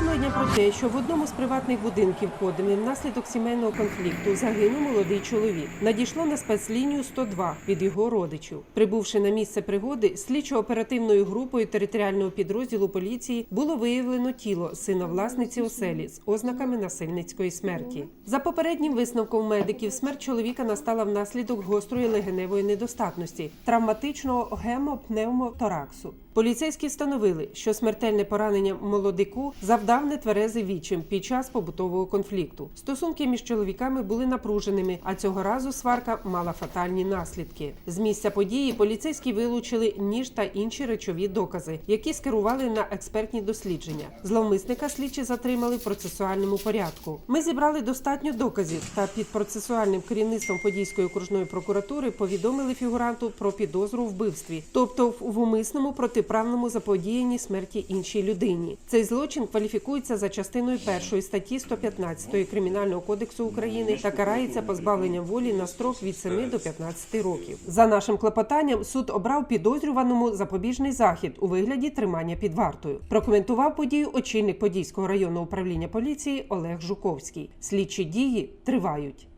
повідомлення про те, що в одному з приватних будинків Кодими внаслідок сімейного конфлікту загинув молодий чоловік. Надійшло на спецлінію 102 від його родичів. Прибувши на місце пригоди, слідчо-оперативною групою територіального підрозділу поліції було виявлено тіло сина власниці оселі з ознаками насильницької смерті. За попереднім висновком медиків, смерть чоловіка настала внаслідок гострої легеневої недостатності, травматичного гемопневмотораксу. Поліцейські встановили, що смертельне поранення молодику завдав нетверезий відчим під час побутового конфлікту. Стосунки між чоловіками були напруженими, а цього разу сварка мала фатальні наслідки. З місця події поліцейські вилучили ніж та інші речові докази, які скерували на експертні дослідження. Зловмисника слідчі затримали в процесуальному порядку. Ми зібрали достатньо доказів та під процесуальним керівництвом Подільської окружної прокуратури повідомили фігуранту про підозру у вбивстві, тобто в умисному протиправному заподіянні смерті іншій людині. Цей злочин кваліфікується за частиною першої статті 115 Кримінального кодексу України та карається позбавленням волі на строк від 7 до 15 років. За нашим клопотанням суд обрав підозрюваному запобіжний захід у вигляді тримання під вартою. Прокоментував подію очільник Подільського районного управління поліції Олег Жуковський. Слідчі дії тривають.